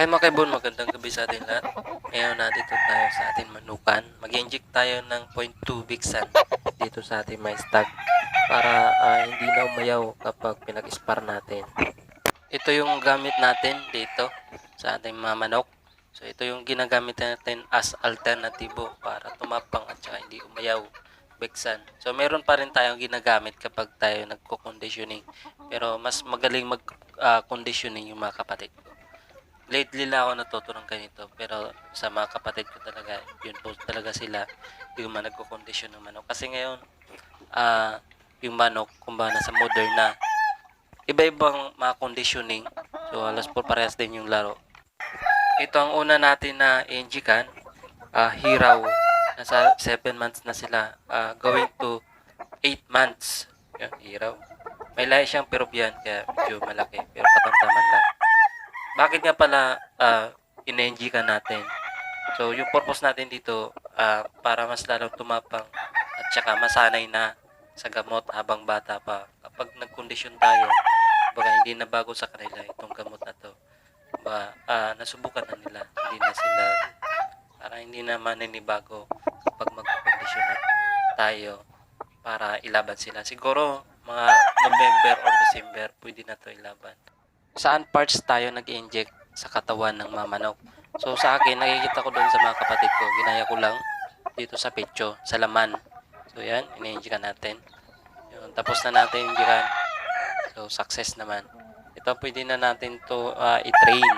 Hi mga kaibon, magandang gabi sa atin lahat. Ngayon na dito tayo sa ating manukan. Mag-inject tayo ng 0.2 Bixan dito sa ating mais tag para ah, hindi na umayaw kapag pinag-spar natin. Ito yung gamit natin dito sa ating mga manok. So ito yung ginagamit natin as alternatibo para tumapang at saka hindi umayaw Bixan. So meron pa rin tayong ginagamit kapag tayo nagko-conditioning. Pero mas magaling mag-conditioning yung mga kapatid ko lately lang ako natuto ng ganito pero sa mga kapatid ko talaga yun po talaga sila yung mga nagko-condition ng manok. Kasi ngayon ah yung manok kumbaga nasa modern na iba-ibang mga conditioning. So alas po parehas din yung laro. Ito ang una natin na injikan ah hiraw. Nasa 7 months na sila ah, going to 8 months. Yan hiraw. May lahi siyang Peruvian kaya medyo malaki pero katamtaman lang bakit nga pala uh, in-NG ka natin? So, yung purpose natin dito, ah, para mas lalong tumapang at saka masanay na sa gamot habang bata pa. Kapag nagkondisyon tayo, baga hindi na bago sa kanila itong gamot na to. Ba, ah, nasubukan na nila. Hindi na sila, para hindi na maninibago kapag magkondisyon na tayo para ilaban sila. Siguro, mga November or December, pwede na to ilaban saan parts tayo nag-inject sa katawan ng mga manok. So sa akin, nakikita ko doon sa mga kapatid ko, ginaya ko lang dito sa pecho, sa laman. So yan, ini-inject natin. Yun, tapos na natin injikan. So success naman. Ito pwede na natin to ah, i-train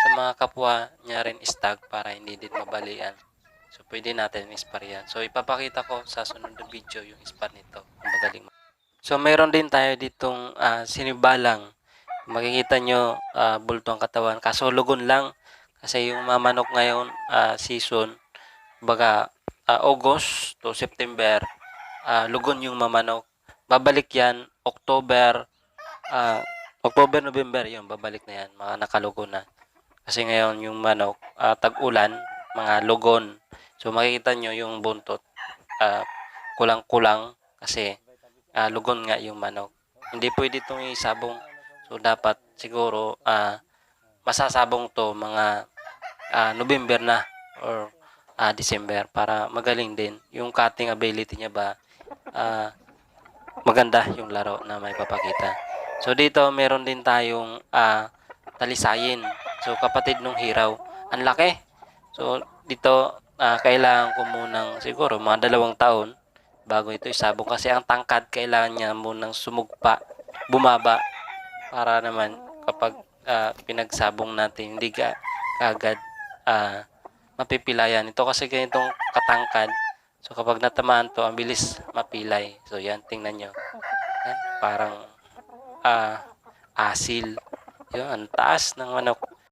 sa mga kapwa niya rin stag para hindi din mabalian. So pwede natin ispar yan. So ipapakita ko sa sunod na video yung ispar nito. Ang magaling. So meron din tayo ditong ah, sinibalang makikita nyo ah, bulto ang katawan. Kaso lugon lang. Kasi yung mga manok ngayon ah, season baga ah, August to September ah, lugon yung mga manok. Babalik yan October ah, October November yun babalik na yan mga nakalugon na. Kasi ngayon yung manok ah, tag-ulan mga lugon. So makikita nyo yung buntot ah, kulang-kulang kasi ah, lugon nga yung manok. Hindi pwede itong isabong So dapat siguro ah masasabong to mga ah, November na or ah, December para magaling din yung cutting ability niya ba ah, maganda yung laro na may papakita. So dito meron din tayong ah, talisayin. So kapatid nung hiraw, ang laki. So dito ah, kailangan ko munang siguro mga dalawang taon bago ito isabong kasi ang tangkad kailangan niya munang sumugpa, bumaba para naman kapag ah, pinagsabong natin hindi ka agad ah, mapipilayan. Ito kasi ganitong katangkad. So kapag natamaan to, ang bilis mapilay. So yan, tingnan nyo. Yan, parang ah, asil. Yun, ang taas ng manok.